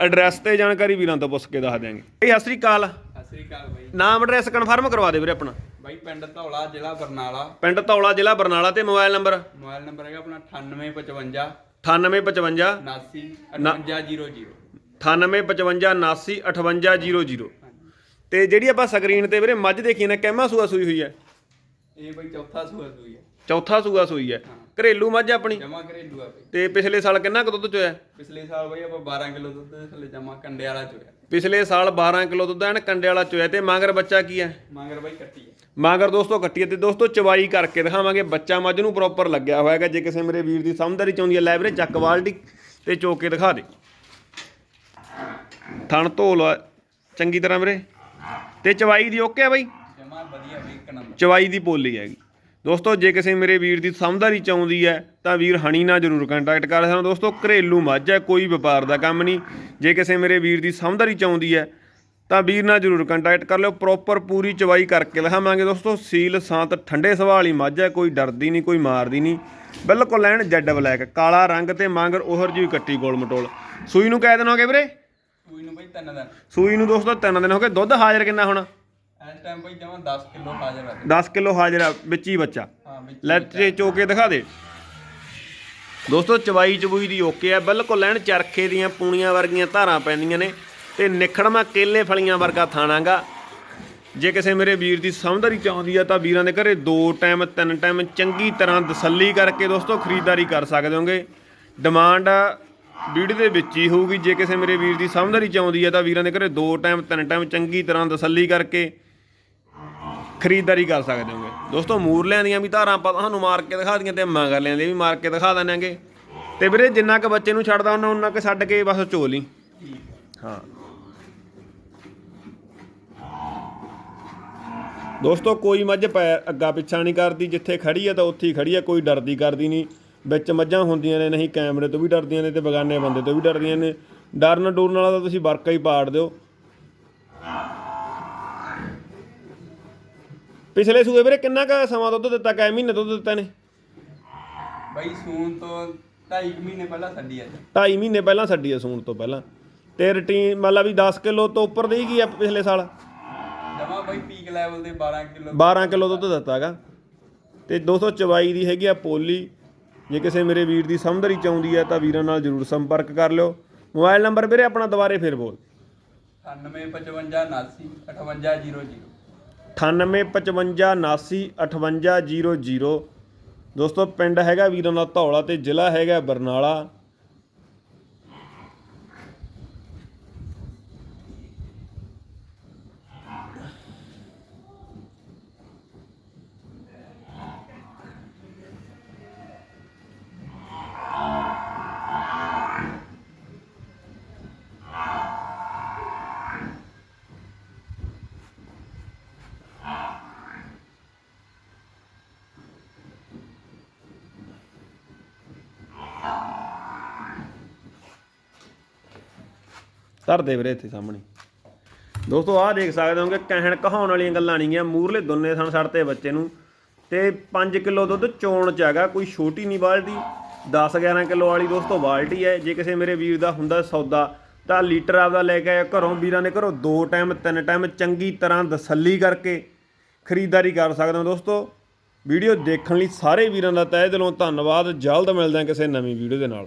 Address ਤੇ ਜਾਣਕਾਰੀ ਵੀਰਾਂ ਤੋਂ ਪੁੱਛ ਕੇ ਦੱਸ ਦਿਆਂਗੇ। ਬਈ ਸਤਿ ਸ੍ਰੀ ਅਕਾਲ। ਸਤਿ ਸ੍ਰੀ ਅਕਾਲ ਬਾਈ। ਨਾਮ ਐਡਰੈਸ ਕਨਫਰਮ ਕਰਵਾ ਦੇ ਵੀਰੇ ਆਪਣਾ। ਬਾਈ ਪਿੰਡ ਧੌਲਾ ਜ਼ਿਲ੍ਹਾ ਬਰਨਾਲਾ। ਪਿੰਡ ਧੌਲਾ ਜ਼ਿਲ੍ਹਾ ਬਰਨਾਲਾ ਤੇ ਮੋਬਾਈਲ ਨੰਬਰ? ਮੋਬਾਈਲ ਨੰਬਰ ਹੈਗਾ ਆਪਣਾ 9855 9855 79 ਨਾ- 5800 9855 59 ਤੇ ਜਿਹੜੀ ਆਪਾਂ ਸਕਰੀਨ ਤੇ ਵੀਰੇ ਮੱਝ ਦੇਖੀ ਨਾ ਕਹਿਮਾ ਸੂਆ ਸੂਈ ਹੋਈ ਹੈ? ਇਹ ਬਾਈ ਚੌਥਾ ਸੂਆ ਸੂਈ ਹੈ ਚੌਥਾ ਸੂਆ ਸੂਈ ਹੈ। ਘਰੇਲੂ ਮੱਝ ਆਪਣੀ? ਜਮਾ ਘਰੇਲੂ ਆ ਬਾਈ। ਤੇ ਪਿਛਲੇ ਸਾਲ ਕਿੰਨਾ ਕੁ ਦੁੱਧ ਚੋਇਆ? ਪਿਛਲੇ ਸਾਲ ਬਾਈ ਆਪਾਂ 12 ਕਿਲੋ ਦੁੱਧ ਥੱਲੇ ਜਮਾ ਕੰਡੇ ਵਾਲਾ ਚੋਇਆ। ਪਿਛਲੇ ਸਾਲ 12 ਕਿਲੋ ਦੁੱਧ ਐਨ ਕੰਡੇ ਵਾਲਾ ਚੋਇਆ ਤੇ ਮਾਂਗਰ ਬੱਚਾ ਕੀ ਹੈ ਮੰਗਰ ਬਾਈ ਕੱਟੀ ਹੈ ਮਾਂਗਰ ਦੋਸਤੋ ਕੱਟੀ ਹੈ ਤੇ ਦੋਸਤੋ ਚਵਾਈ ਕਰਕੇ ਦਿਖਾਵਾਂਗੇ ਬੱਚਾ ਮੱਝ ਨੂੰ ਪ੍ਰੋਪਰ ਲੱਗਿਆ ਹੋਇਆ ਹੈਗਾ। ਜੇ ਕਿਸੇ ਮੇਰੇ ਵੀਰ ਦੀ ਸਮਝਦਾਰੀ ਚਾਹੁੰਦੀ ਹੈ ਲੈ ਵੀਰੇ ਚੱਕ ਬਾਲਟੀ ਤੇ ਚੋ ਕੇ ਦਿਖਾ ਦੇ। ਥਣ ਧੋ ਲਓ ਚੰਗੀ ਤਰ੍ਹਾਂ ਵੀਰੇ। ਤੇ ਚਵਾਈ ਦੀ ਓਕੇ ਆ ਬਾਈ ਜਮਾ ਵਧੀਆ ਬਾਈ ਇੱਕ ਨੰਬਰ ਚਵਾਈ ਦੀ ਪੋਲੀ ਹੈਗੀ। ਦੋਸਤੋ ਜੇ ਕਿਸੇ ਮੇਰੇ ਵੀਰ ਦੀ ਸਮਝਦਾਰੀ ਚਾਹੁੰਦੀ ਹੈ ਤਾਂ ਵੀਰ ਹਣੀ ਨਾਲ ਜ਼ਰੂਰ ਕੰਟੈਕਟ ਕਰ ਸਕਦਾ। ਦੋਸਤੋ ਘਰੇਲੂ ਮੱਝ ਹੈ ਕੋਈ ਵਪਾਰ ਦਾ ਕੰਮ ਨਹੀਂ। ਜੇ ਕਿਸੇ ਮੇਰੇ ਵੀਰ ਦੀ ਸਮਝਦਾਰੀ ਚਾਹੁੰਦੀ ਹੈ ਤਾਂ ਵੀਰ ਨਾਲ ਜ਼ਰੂਰ ਕੰਟੈਕਟ ਕਰ ਲਿਓ। ਪ੍ਰੋਪਰ ਪੂਰੀ ਚਵਾਈ ਕਰਕੇ ਦਿਖਾਵਾਂਗੇ। ਦੋਸਤੋ ਸੀਲ ਸਾਂਤ ਠੰਡੇ ਸੁਭਾਅ ਵਾਲੀ ਮੱਝ ਹੈ ਕੋਈ ਡਰਦੀ ਨਹੀਂ ਕੋਈ ਮਾਰਦੀ ਨਹੀਂ। ਬਿਲਕੁਲ ਐਨ ਜੈਡ ਬਲੈਕ ਕਾਲਾ ਰੰਗ ਤੇ ਮਾਂਗਰ ਉਹਰ ਜਿਹੀ ਕੱਟੀ ਗੋਲ ਮਟੋਲ। ਸੂਈ ਨੂੰ ਕਹਿ ਦੇਣਾ ਹੋਗੇ ਵੀਰੇ? ਸੂਈ ਨੂੰ ਬਾਈ ਤਿੰਨ ਦਿਨ। ਸੂਈ ਨੂੰ ਦੋਸਤੋ ਤਿੰਨ ਦਿਨ ਹੋ ਗਏ। ਦੁੱਧ ਹਾਜ਼ਰ ਕਿੰਨਾ ਹੁਣ? ਇਸ ਟਾਈਮ ਬਾਈ ਜਮਾ 10 ਕਿਲੋ ਹਾਜ਼ਰ ਆ। 10 ਕਿਲੋ ਹਾਜ਼ਰ ਆ ਵਿੱਚ ਹੀ ਬੱਚਾ। ਹਾਂ ਵਿੱਚ ਲੈ ਤੇ ਚੋ ਕੇ ਦਿਖਾ ਦੇ। ਦੋਸਤੋ ਚਵਾਈ ਚਬੂਈ ਦੀ ਓਕੇ ਆ। ਬਿਲਕੁਲ ਲੈਣ ਚਰਖੇ ਦੀਆਂ ਪੂਣੀਆਂ ਵਰਗੀਆਂ ਧਾਰਾਂ ਪੈਂਦੀਆਂ ਨੇ ਤੇ ਨਿਖੜਮਾ ਕੇਲੇ ਫਲੀਆਂ ਵਰਗਾ ਥਾਣਾਗਾ। ਜੇ ਕਿਸੇ ਮੇਰੇ ਵੀਰ ਦੀ ਸਮਝਦਾਰੀ ਚਾਹੁੰਦੀ ਆ ਤਾਂ ਵੀਰਾਂ ਦੇ ਘਰੇ ਦੋ ਟਾਈਮ ਤਿੰਨ ਟਾਈਮ ਚੰਗੀ ਤਰ੍ਹਾਂ ਤਸੱਲੀ ਕਰਕੇ ਦੋਸਤੋ ਖਰੀਦਦਾਰੀ ਕਰ ਸਕਦੇ ਹੋਗੇ। ਡਿਮਾਂਡ ਵੀਡੀਓ ਦੇ ਵਿੱਚ ਹੀ ਹੋਊਗੀ। ਜੇ ਕਿਸੇ ਮੇਰੇ ਵੀਰ ਦੀ ਸਮਝਦਾਰੀ ਚਾਹੁੰਦੀ ਆ ਤਾਂ ਵੀਰਾਂ ਦੇ ਘਰੇ ਦੋ ਟਾਈਮ ਤਿੰਨ ਟਾਈਮ ਚੰਗੀ ਤਰ੍ਹਾਂ ਤਸੱਲੀ ਕਰਕੇ ਖਰੀਦਦਾਰੀ ਕਰ ਸਕਦੇ ਹੋਗੇ। ਦੋਸਤੋ, ਮੂਰਲਿਆਂ ਦੀਆਂ ਵੀ ਧਾਰਾਂ ਆਪਾਂ ਤੁਹਾਨੂੰ ਮਾਰ ਕੇ ਦਿਖਾ ਦੀਆਂ ਤੇ ਮਗਰਲਿਆਂ ਦੀਆਂ ਵੀ ਮਾਰ ਕੇ ਦਿਖਾ ਦਿੰਨਾਂਗੇ ਤੇ ਵੀਰੇ, ਜਿੰਨਾ ਕ ਬੱਚੇ ਨੂੰ ਛੱਡਦਾ ਉਹਨਾਂ ਉਹਨਾਂ ਕ ਛੱਡ ਕੇ ਬਸ ਝੋਲ। ਲਈ ਹਾਂ। ਦੋਸਤੋ, ਕੋਈ ਮੱਝ ਪੈਰ ਅੱਗਾ ਪਿੱਛਾ ਨਹੀਂ ਕਰਦੀ, ਜਿੱਥੇ ਖੜੀ ਹੈ ਤਾਂ ਉੱਥੇ ਹੀ ਖੜੀ ਹੈ ਕੋਈ ਡਰਦੀ ਕਰਦੀ ਨਹੀਂ। ਵਿੱਚ ਮੱਝਾਂ ਹੁੰਦੀਆਂ ਨੇ, ਨਹੀਂ ਕੈਮਰੇ ਤੋਂ ਵੀ ਡਰਦੀਆਂ ਨੇ ਤੇ ਬਗਾਨੇ ਬੰਦੇ ਤੋਂ ਵੀ ਡਰਦੀਆਂ ਨੇ। ਡਰਨ ਡੂਰਨ ਵਾਲਾ ਤਾਂ ਤੁਸੀਂ ਵਰਕਾ ਹੀ ਪਾੜ ਦਿਓ। ਪਿਛਲੇ ਸੂਏ ਵੀਰੇ ਕਿੰਨਾ ਕੁ ਸਮਾਂ ਦੁੱਧ ਦਿੱਤਾ ਕੈ ਮਹੀਨੇ ਦੁੱਧ ਦਿੱਤਾ ਨੇ? ਬਾਈ ਸੂਨ ਤੋਂ 2.5 ਮਹੀਨੇ ਪਹਿਲਾਂ ਛੱਡੀ ਅੱਜ 2.5 ਮਹੀਨੇ ਪਹਿਲਾਂ ਛੱਡੀ ਆ ਸੂਣ ਤੋਂ ਪਹਿਲਾਂ। ਤੇ ਰੁਟੀਨ ਮੰਨ ਲਾ ਵੀ 10 ਕਿਲੋ ਤੋਂ ਉੱਪਰ ਦੀ ਗਈ ਆ ਪਿਛਲੇ ਸਾਲ? ਜਮਾ ਬਾਈ ਪੀਕ ਲੈਵਲ ਦੇ 12 ਕਿਲੋ 12 ਕਿਲੋ ਦੁੱਧ ਦਿੱਤਾ ਹੈਗਾ। ਤੇ 224 ਦੀ ਹੈਗੀ ਆ ਪੋਲੀ। ਜੇ ਕਿਸੇ ਮੇਰੇ ਵੀਰ ਦੀ ਸਮਝਦਾਰੀ ਚਾਹੁੰਦੀ ਹੈ ਤਾਂ ਵੀਰਾਂ ਨਾਲ ਜ਼ਰੂਰ ਸੰਪਰਕ ਕਰ ਲਿਓ। ਮੋਬਾਈਲ ਨੰਬਰ ਵੀਰੇ ਆਪਣਾ ਦੁਬਾਰੇ ਫੇਰ ਬੋਲ। 9855 59 9855795800 ਦੋਸਤੋ ਪਿੰਡ ਹੈਗਾ ਵੀਰਾਂ ਦਾ ਧੌਲਾ ਤੇ ਜ਼ਿਲ੍ਹਾ ਹੈਗਾ ਬਰਨਾਲਾ ਧਰ ਦੇ ਵੀਰੇ ਇੱਥੇ ਸਾਹਮਣੇ। ਦੋਸਤੋ, ਆਹ ਦੇਖ ਸਕਦੇ ਹੋ ਕਿ ਕਹਿਣ ਕਹਾਉਣ ਵਾਲੀਆਂ ਗੱਲਾਂ ਨਹੀਂ ਗਿਆ ਮੂਰਲੇ ਦੋਨੇ ਸਣ ਸੜ ਤੇ ਬੱਚੇ ਨੂੰ। ਤੇ 5 ਕਿਲੋ ਦੁੱਧ ਚੋਣ ਚ ਹੈਗਾ, ਕੋਈ ਛੋਟੀ ਨਹੀਂ ਬਾਲਟੀ। 10 11 ਕਿਲੋ ਵਾਲੀ ਦੋਸਤੋ ਬਾਲਟੀ ਹੈ। ਜੇ ਕਿਸੇ ਮੇਰੇ ਵੀਰ ਦਾ ਹੁੰਦਾ ਸੌਦਾ, ਤਾਂ ਲੀਟਰ ਆਪਦਾ ਲੈ ਕੇ ਆਇਆ ਘਰੋਂ ਵੀਰਾਂ ਦੇ ਘਰੋਂ ਦੋ ਟਾਈਮ, ਤਿੰਨ ਟਾਈਮ, ਚੰਗੀ ਤਰ੍ਹਾਂ ਤਸੱਲੀ ਕਰਕੇ ਖਰੀਦਦਾਰੀ ਕਰ ਸਕਦੇ ਹੋ ਦੋਸਤੋ। ਵੀਡੀਓ ਦੇਖਣ ਲਈ ਸਾਰੇ ਵੀਰਾਂ ਦਾ ਤਹਿ ਦਿਲੋਂ ਧੰਨਵਾਦ। ਜਲਦ ਮਿਲਦੇ ਹਾਂ ਕਿਸੇ ਨਵੀਂ ਵੀਡੀਓ ਦੇ ਨਾਲ।